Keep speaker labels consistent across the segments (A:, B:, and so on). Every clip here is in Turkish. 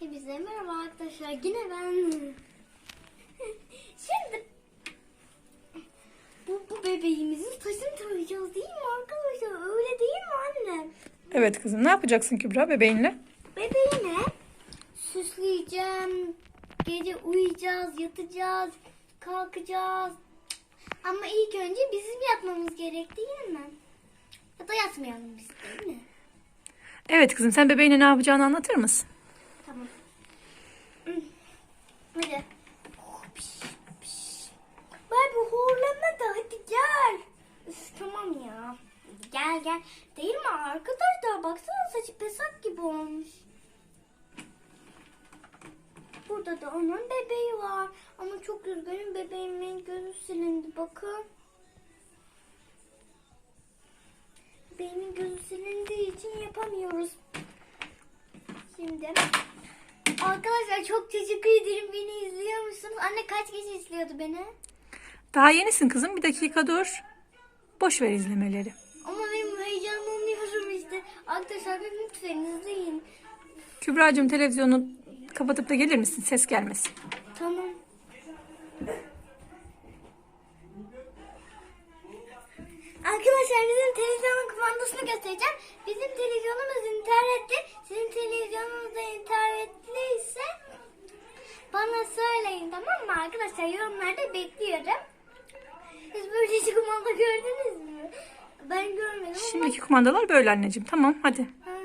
A: Hepinize merhaba arkadaşlar. Yine ben. Şimdi bu, bu bebeğimizin saçını tarayacağız değil mi arkadaşlar? Öyle değil mi anne?
B: Evet kızım ne yapacaksın Kübra bebeğinle?
A: Bebeğine süsleyeceğim. Gece uyuyacağız, yatacağız, kalkacağız. Ama ilk önce bizim yapmamız gerek değil mi? Ya da yatmayalım biz değil mi?
B: Evet kızım sen bebeğine ne yapacağını anlatır mısın?
A: Tamam. Hı. Hadi. Piş, piş. Barbie horlama da hadi gel. Üf, tamam ya. Gel. Değil mi arkadaşlar? Baksana saçı pesak gibi olmuş. Burada da onun bebeği var. Ama çok üzgünüm bebeğimin gözü silindi bakın. Bebeğimin gözü silindiği için yapamıyoruz. Şimdi Arkadaşlar çok teşekkür ederim. Beni izliyor musunuz? Anne kaç kişi izliyordu beni?
B: Daha yenisin kızım bir dakika dur. Boş ver izlemeleri.
A: Ama heyecanlanıyorum işte. Arkadaşlar lütfen izleyin.
B: Kübra'cığım televizyonu kapatıp da gelir misin? Ses gelmesin.
A: Tamam. Arkadaşlar bizim televizyonun kumandasını göstereceğim. Bizim televizyonumuz internetli. Sizin televizyonunuz da internetliyse bana söyleyin tamam mı arkadaşlar? Yorumlarda bekliyorum. Siz böyle kumanda gördünüz mü? Ben görmedim ama.
B: Şimdiki kumandalar böyle anneciğim. Tamam hadi.
A: Hı hı.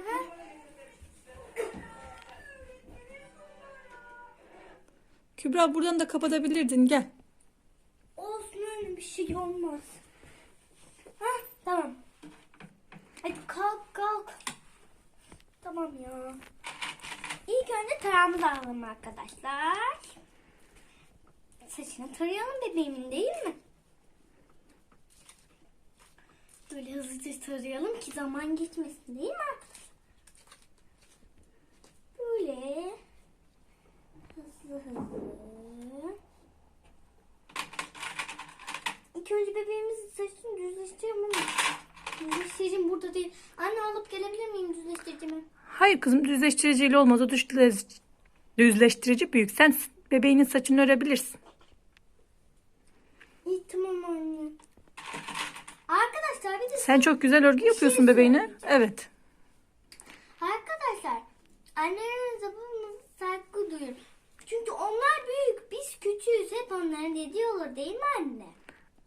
B: Kübra buradan da kapatabilirdin gel.
A: Olsun öyle bir şey olmaz. Hah tamam. Hadi kalk kalk. Tamam ya. İlk önce tarağımızı alalım arkadaşlar. Saçını tarayalım bebeğimin değil mi? Böyle hızlıca tarayalım ki zaman geçmesin değil mi? Böyle hızlı hızlı. İlk önce bebeğimizin saçını düzleştirelim ama düzleştiricim burada değil. Anne alıp gelebilir miyim düzleştiricimi?
B: Hayır kızım düzleştiriciyle olmaz. O düzleş- düzleştirici büyük. Sen bebeğinin saçını örebilirsin.
A: İyi tamam anne. Arkadaşlar bir de
B: Sen çok güzel örgü yapıyorsun bebeğine. Evet.
A: arkadaşlar annelerinize babamıza saygı duyun. Çünkü onlar büyük biz küçüğüz hep onların dediği olur değil mi anne?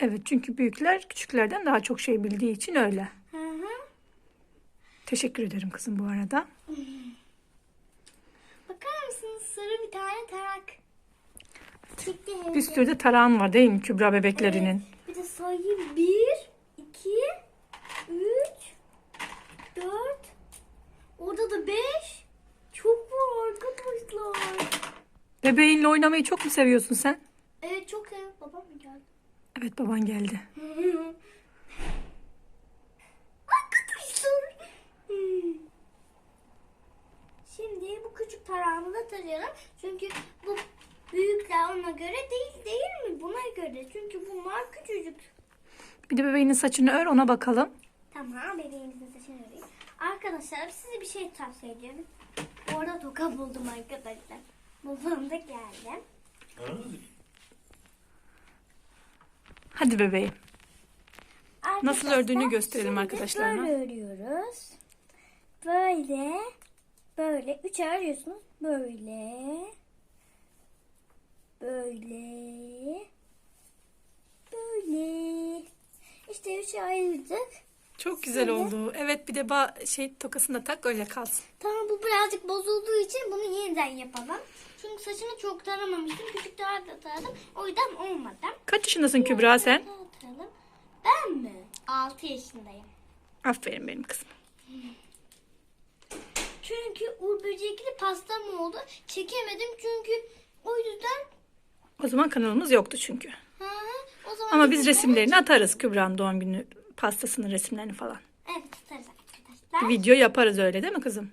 B: Evet çünkü büyükler küçüklerden daha çok şey bildiği için öyle.
A: Hı hı.
B: Teşekkür ederim kızım bu arada.
A: Bakar mısınız sarı bir tane tarak. Çıktı hem
B: Bir
A: de.
B: sürü de tarağın var değil mi Kübra bebeklerinin?
A: Bir de sayayım. Bir, iki, üç, dört. Orada da beş. Çok var arkadaşlar.
B: Bebeğinle oynamayı çok mu seviyorsun sen?
A: Evet çok sev. Babam mı geldi?
B: Evet baban geldi.
A: arkadaşlar. Hmm. Şimdi bu küçük tarağımıza tarayalım. Çünkü bu büyükler ona göre değil değil mi? Buna göre. Çünkü bunlar küçücük.
B: Bir de bebeğinin saçını ör ona bakalım.
A: Tamam bebeğimizin saçını öreyim. Arkadaşlar size bir şey tavsiye ediyorum. Orada toka buldum arkadaşlar. Babam da geldi.
B: Hadi bebeğim. Nasıl ördüğünü gösterelim arkadaşlarına.
A: Böyle örüyoruz. Böyle. Böyle. Üç örüyorsunuz. Böyle. Böyle. Böyle. İşte üç ayırdık.
B: Çok güzel oldu. Evet bir de ba şey tokasını da tak öyle kalsın.
A: Tamam bu birazcık bozulduğu için bunu yeniden yapalım. Çünkü saçını çok taramamıştım. Küçük tarafta taradım. O yüzden olmadı.
B: Kaç yaşındasın Kübra sen?
A: Ben mi? 6 yaşındayım.
B: Aferin benim kızım.
A: Çünkü uğur böcekli pastam oldu. Çekemedim çünkü o yüzden
B: O zaman kanalımız yoktu çünkü.
A: Hı, o zaman
B: Ama biz resimlerini atarız Kübra'nın doğum günü pastasının resimlerini falan.
A: Evet tutarız arkadaşlar.
B: Video yaparız öyle değil mi kızım?